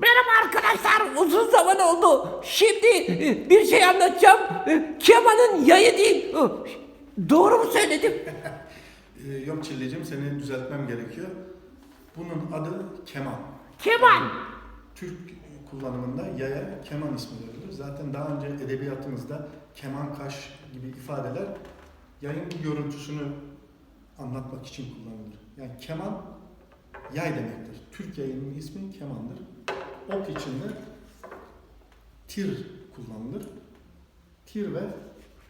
Merhaba arkadaşlar, uzun zaman oldu. Şimdi e, bir şey anlatacağım. E, Kemanın yayı değil. E, Doğru mu söyledim? Ee, yok Çillicim seni düzeltmem gerekiyor. Bunun adı keman. Keman. Türk kullanımında yaya keman ismi verilir. Zaten daha önce edebiyatımızda keman kaş gibi ifadeler yayın görüntüsünü anlatmak için kullanılır. Yani keman yay demektir. Türk yayının ismi kemandır. Ok içinde tir kullanılır. Tir ve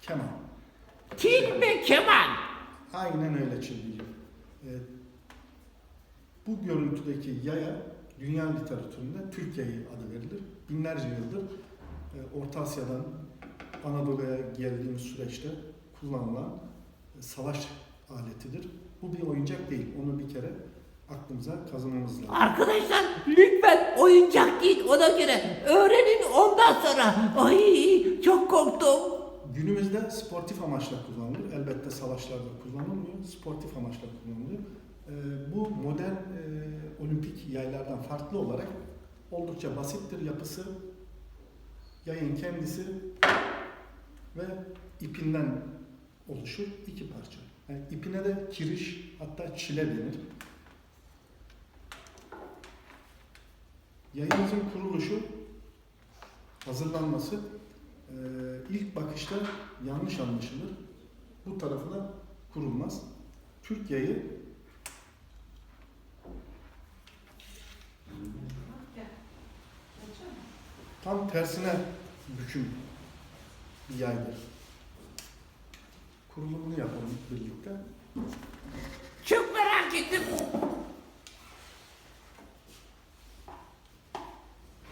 keman. Til ve keman. Aynen öyle Çillicim. Ee, bu görüntüdeki yaya dünya literatüründe Türk yayı adı verilir. Binlerce yıldır e, Orta Asya'dan Anadolu'ya geldiğimiz süreçte kullanılan e, savaş aletidir. Bu bir oyuncak değil. Onu bir kere aklımıza kazanmamız lazım. Arkadaşlar lütfen oyuncak değil ona göre. Öğrenin ondan sonra. Ay çok korktum. Günümüzde sportif amaçla kullanılır. Elbette savaşlarda kullanılmıyor. Sportif amaçla kullanılıyor. Ee, bu modern e, olimpik yaylardan farklı olarak oldukça basittir yapısı. Yayın kendisi ve ipinden oluşur iki parça. Yani ipine de kiriş hatta çile denir. Yayımızın kuruluşu, hazırlanması ee, ilk bakışta yanlış anlaşılır. Bu tarafına kurulmaz. Türk yayı tam tersine büküm bir yaydır. Kurulumunu yapalım birlikte. Çok merak ettim.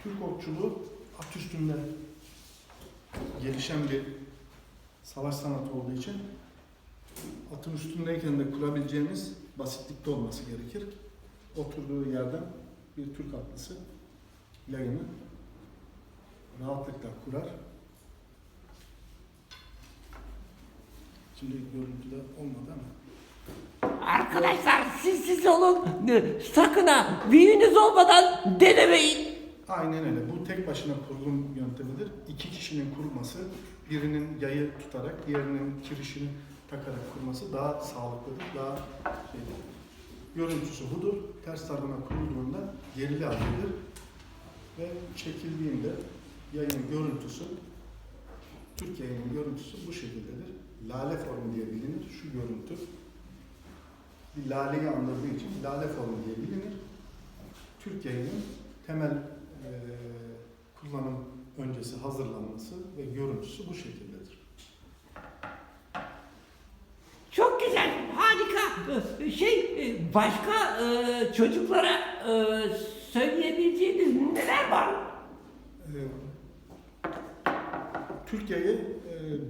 Türk okçuluğu at üstünde gelişen bir savaş sanatı olduğu için atın üstündeyken de kurabileceğimiz basitlikte olması gerekir. Oturduğu yerden bir Türk atlısı yayını rahatlıkla kurar. Şimdi görüntüde olmadı ama Arkadaşlar siz siz olun. Sakın ha büyüğünüz olmadan denemeyin. Aynen öyle. Bu tek başına kurulum yöntemidir. İki kişinin kurması, birinin yayı tutarak, diğerinin kirişini takarak kurması daha sağlıklıdır, daha şeydir. Görüntüsü budur. Ters tarafına kurulduğunda gerili alınır ve çekildiğinde yayın görüntüsü, Türk yayının görüntüsü bu şekildedir. Lale formu diye bilinir. Şu görüntü bir laleyi andırdığı için lale formu diye bilinir. Türk yayının temel kullanım öncesi hazırlanması ve görüntüsü bu şekildedir. Çok güzel, harika. Şey, e, başka e, çocuklara e, söyleyebileceğiniz neler var? Türkiye'yi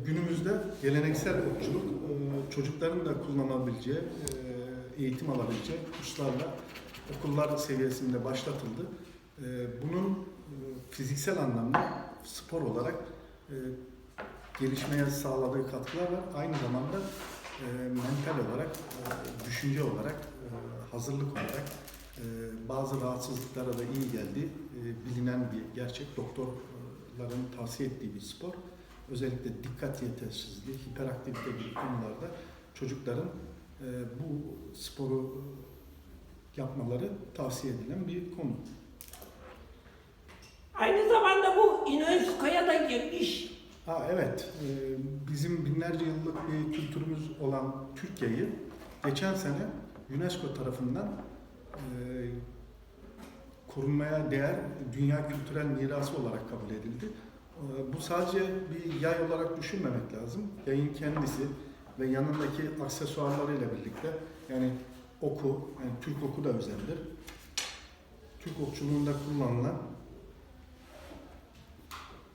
günümüzde geleneksel okçuluk çocukların da kullanabileceği, eğitim alabileceği kurslarla okullar seviyesinde başlatıldı. Eee, Bunun eee, fiziksel anlamda spor olarak eee, gelişmeye sağladığı katkılar var. Aynı zamanda eee, mental olarak, düşünce olarak, hazırlık olarak bazı rahatsızlıklara da iyi geldiği eee, bilinen bir gerçek. Doktorların tavsiye ettiği bir spor. Özellikle dikkat yetersizliği, hiperaktivite gibi konularda çocukların bu sporu yapmaları tavsiye edilen bir konu. Aynı zamanda bu UNESCO'ya da girmiş. Ha evet, Ee, bizim binlerce yıllık bir kültürümüz olan Türkiye'yi geçen sene UNESCO tarafından e, korunmaya değer dünya kültürel mirası olarak kabul edildi. Ee, Bu sadece bir yay olarak düşünmemek lazım. Yayın kendisi ve yanındaki aksesuarlarıyla birlikte yani oku, yani Türk oku da özeldir. Türk okçuluğunda kullanılan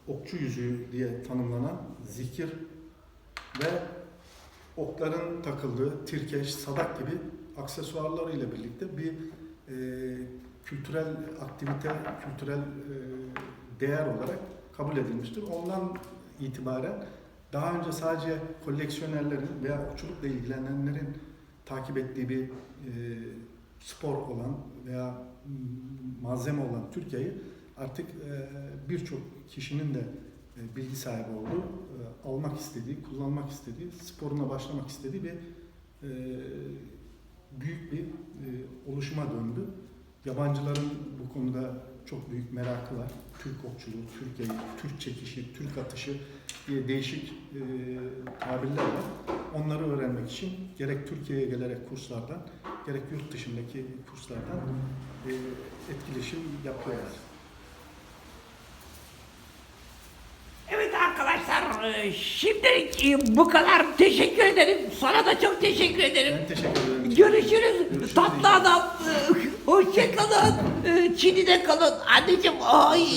okçu yüzüğü diye tanımlanan zikir ve okların takıldığı tirkeş, sadak gibi aksesuarlarıyla birlikte bir e, kültürel aktivite, kültürel e, değer olarak kabul edilmiştir. Ondan itibaren daha önce sadece koleksiyonerlerin veya okçulukla ilgilenenlerin takip ettiği bir e, spor olan veya malzeme olan Türkiye'yi artık e, birçok kişinin de e, bilgi sahibi olduğu, e, almak istediği, kullanmak istediği, sporuna başlamak istediği bir büyük bir oluşuma döndü. Yabancıların bu konuda çok büyük merakı var. Türk okçuluğu, Türk yayı, Türk çekişi, Türk atışı diye değişik tabirler var. Onları öğrenmek için gerek Türkiye'ye gelerek kurslardan, gerek yurt dışındaki kurslardan etkileşim yapıyorlar. Evet arkadaşlar e, şimdilik e, bu kadar teşekkür ederim. Sana da çok teşekkür ederim. Ben teşekkür ederim. Görüşürüz. Görüşürüz Tatlı adam. E, Hoşça kalın. E, Çin'de kalın. Anneciğim ay.